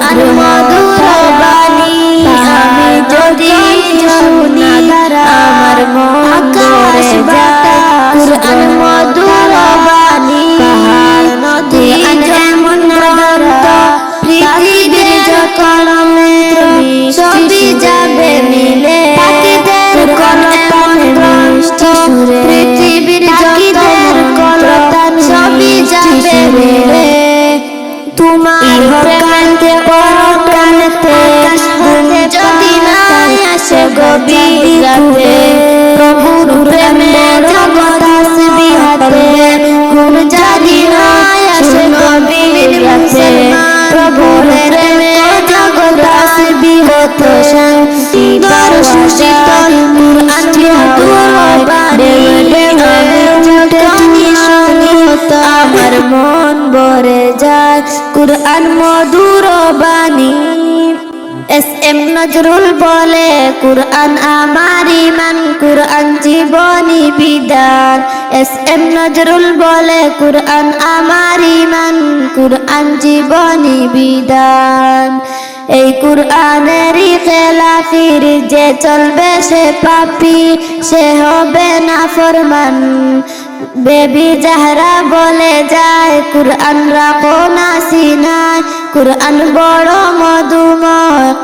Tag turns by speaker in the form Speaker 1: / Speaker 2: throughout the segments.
Speaker 1: কুরআন মধুর বাণী আমি যদি শুনি আসে প্রভুর প্রেমে জগৎ আসবি কোন জানি না আসে গভীর রাতে প্রভুর প্রেমে জগৎ আসবি শান্তি বার সুশীতল আমার মন ভরে যায় কুরআন মধুর বাণী। এস এম নজরুল বলে, কুরআন আমার ইমান কুরআন জীবনী বিধান। এস এম নজরুল বলে, কুরআন আমার ইমান কুরআন জীবনী বিধান। এই কুরআনেরই খেলাফির যে চলবে সে পাপি, সে হবে না ফরমান বেবি যাহারা বলে, যায় কুরআন রাখো না সিনায়। কুরআন বড় মধুময়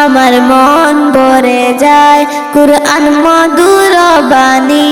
Speaker 1: আমার মন ভরে যায় কুরআন মধুর বাণী।